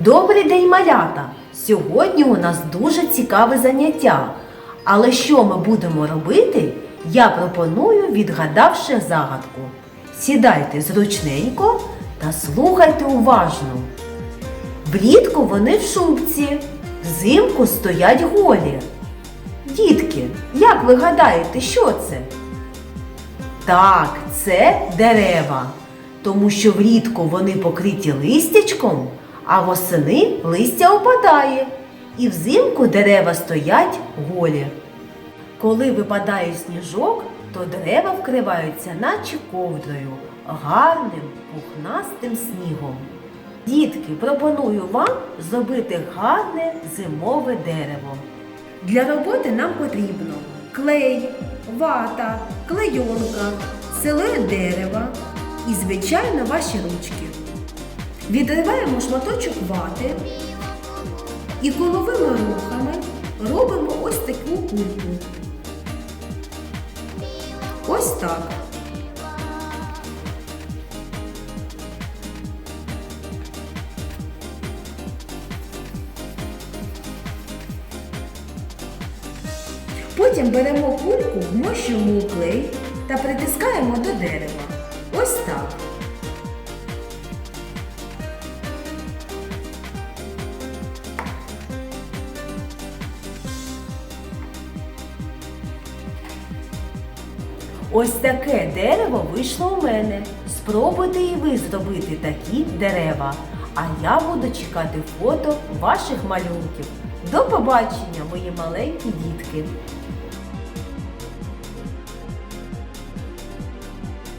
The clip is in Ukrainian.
Добрий день, малята! Сьогодні у нас дуже цікаве заняття. Але що ми будемо робити, я пропоную, відгадавши загадку. Сідайте зручненько та слухайте уважно. Влітку вони в шубці, взимку стоять голі. Дітки, як ви гадаєте, що це? Так, це дерева, тому що влітку вони покриті листячком, а восени листя опадає, і взимку дерева стоять голі. Коли випадає сніжок, то дерева вкриваються наче ковдрою, гарним пухнастим снігом. Дітки, пропоную вам зробити гарне зимове дерево. Для роботи нам потрібно клей, вата, клейонка, силует дерева і, звичайно, ваші ручки. Відриваємо шматочок вати і коловими рухами робимо ось таку кульку. Ось так. Потім беремо кульку, вмощуємо у клей та притискаємо до дерева. Ось так. Ось таке дерево вийшло у мене. Спробуйте і ви зробити такі дерева. А я буду чекати фото ваших малюнків. До побачення, мої маленькі дітки!